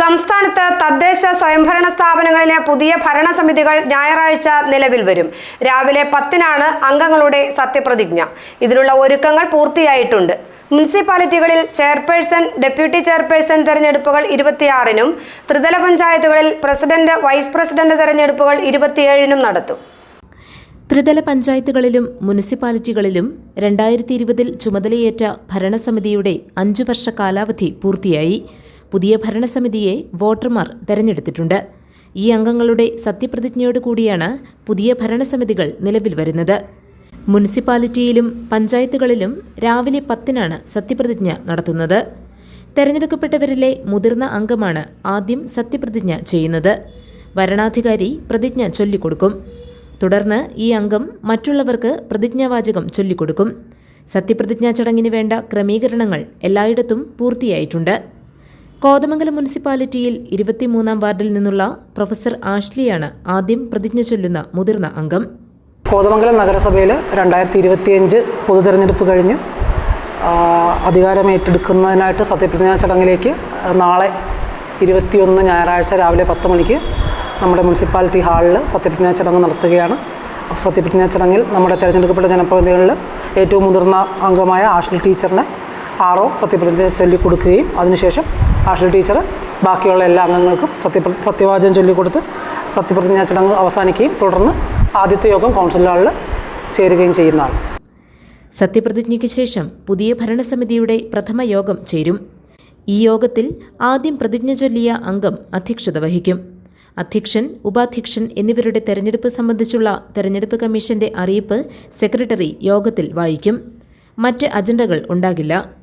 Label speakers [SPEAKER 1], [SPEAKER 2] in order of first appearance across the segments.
[SPEAKER 1] സംസ്ഥാനത്ത് തദ്ദേശ സ്വയംഭരണ സ്ഥാപനങ്ങളിലെ പുതിയ ഭരണസമിതികൾ ഞായറാഴ്ച നിലവിൽ വരും. രാവിലെ പത്തിനാണ് അംഗങ്ങളുടെ സത്യപ്രതിജ്ഞ. ഇതിനുള്ള ഒരുക്കങ്ങൾ പൂർത്തിയായിട്ടുണ്ട്. മുനിസിപ്പാലിറ്റികളിൽ ചെയർപേഴ്സൺ ഡെപ്യൂട്ടി ചെയർപേഴ്സൺ തെരഞ്ഞെടുപ്പുകൾ ഇരുപത്തിയാറിനും ത്രിതല പഞ്ചായത്തുകളിൽ പ്രസിഡന്റ് വൈസ് പ്രസിഡന്റ് തെരഞ്ഞെടുപ്പുകൾ ഇരുപത്തിയേഴിനും നടത്തും.
[SPEAKER 2] ത്രിതല പഞ്ചായത്തുകളിലും മുനിസിപ്പാലിറ്റികളിലും രണ്ടായിരത്തി ഇരുപതിൽ ചുമതലയേറ്റ ഭരണസമിതിയുടെ അഞ്ചു വർഷ കാലാവധി പൂർത്തിയായി. പുതിയ ഭരണസമിതിയെ വോട്ടർമാർ തെരഞ്ഞെടുത്തിട്ടുണ്ട്. ഈ അംഗങ്ങളുടെ സത്യപ്രതിജ്ഞയോടുകൂടിയാണ് പുതിയ ഭരണസമിതികൾ നിലവിൽ വരുന്നത്. മുനിസിപ്പാലിറ്റിയിലും പഞ്ചായത്തുകളിലും രാവിലെ പത്തിനാണ് സത്യപ്രതിജ്ഞ നടത്തുന്നത്. തെരഞ്ഞെടുക്കപ്പെട്ടവരിലെ മുതിർന്ന അംഗമാണ് ആദ്യം സത്യപ്രതിജ്ഞ ചെയ്യുന്നത്. വരണാധികാരി പ്രതിജ്ഞ ചൊല്ലിക്കൊടുക്കും. തുടർന്ന് ഈ അംഗം മറ്റുള്ളവർക്ക് പ്രതിജ്ഞാവാചകം ചൊല്ലിക്കൊടുക്കും. സത്യപ്രതിജ്ഞാ ചടങ്ങിന് വേണ്ട ക്രമീകരണങ്ങൾ എല്ലായിടത്തും പൂർത്തിയായിട്ടുണ്ട്. കോതമംഗലം മുനിസിപ്പാലിറ്റിയിൽ ഇരുപത്തിമൂന്നാം വാർഡിൽ നിന്നുള്ള പ്രൊഫസർ ആഷ്ലിയാണ് ആദ്യം പ്രതിജ്ഞ ചൊല്ലുന്ന മുതിർന്ന അംഗം.
[SPEAKER 3] കോതമംഗലം നഗരസഭയിൽ രണ്ടായിരത്തി ഇരുപത്തിയഞ്ച് പൊതു തെരഞ്ഞെടുപ്പ് കഴിഞ്ഞ് ആ, അധികാരം ഏറ്റെടുക്കുന്നതിനായിട്ട് സത്യപ്രതിജ്ഞാ ചടങ്ങിലേക്ക് നാളെ ഇരുപത്തിയൊന്ന് ഞായറാഴ്ച രാവിലെ പത്ത് മണിക്ക് നമ്മുടെ മുനിസിപ്പാലിറ്റി ഹാളിൽ സത്യപ്രതിജ്ഞാ ചടങ്ങ് നടത്തുകയാണ്. അപ്പോൾ സത്യപ്രതിജ്ഞാ ചടങ്ങിൽ നമ്മുടെ തിരഞ്ഞെടുക്കപ്പെട്ട ജനപ്രതിനിധികളിൽ ഏറ്റവും മുതിർന്ന അംഗമായ ആഷ്ലി ടീച്ചറിനെ ആറോ സത്യപ്രതിജ്ഞ ചൊല്ലിക്കൊടുക്കുകയും അതിനുശേഷം ഭാഷ ടീച്ചർ ബാക്കിയുള്ള എല്ലാ അംഗങ്ങൾക്കും സത്യപ്ര സത്യവാചകം ചൊല്ലിക്കൊടുത്ത് സത്യപ്രതിജ്ഞാ ചടങ്ങ് അവസാനിക്കുകയും തുടർന്ന് ആദ്യത്തെ യോഗം കൗൺസിൽ ചേരുകയും ചെയ്യുന്നതാണ്
[SPEAKER 2] സത്യപ്രതിജ്ഞയ്ക്ക് ശേഷം പുതിയ ഭരണസമിതിയുടെ പ്രഥമ യോഗം ചേരും. ഈ യോഗത്തിൽ ആദ്യം പ്രതിജ്ഞ ചൊല്ലിയ അംഗം അധ്യക്ഷത വഹിക്കും. അധ്യക്ഷൻ ഉപാധ്യക്ഷൻ എന്നിവരുടെ തെരഞ്ഞെടുപ്പ് സംബന്ധിച്ചുള്ള തെരഞ്ഞെടുപ്പ് കമ്മീഷന്റെ അറിയിപ്പ് സെക്രട്ടറി യോഗത്തിൽ വായിക്കും. മറ്റ് അജണ്ടകൾ ഉണ്ടാകില്ല.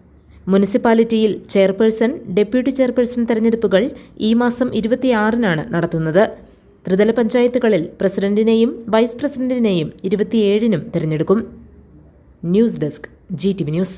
[SPEAKER 2] മുനിസിപ്പാലിറ്റിയിൽ ചെയർപേഴ്സൺ ഡെപ്യൂട്ടി ചെയർപേഴ്സൺ തെരഞ്ഞെടുപ്പുകൾ ഈ മാസം ഇരുപത്തിയാറിനാണ് നടത്തുന്നത്. ത്രിതല പഞ്ചായത്തുകളിൽ പ്രസിഡന്റിനെയും വൈസ് പ്രസിഡന്റിനെയും ഇരുപത്തിയേഴിനും തിരഞ്ഞെടുക്കും. News desk G T V news.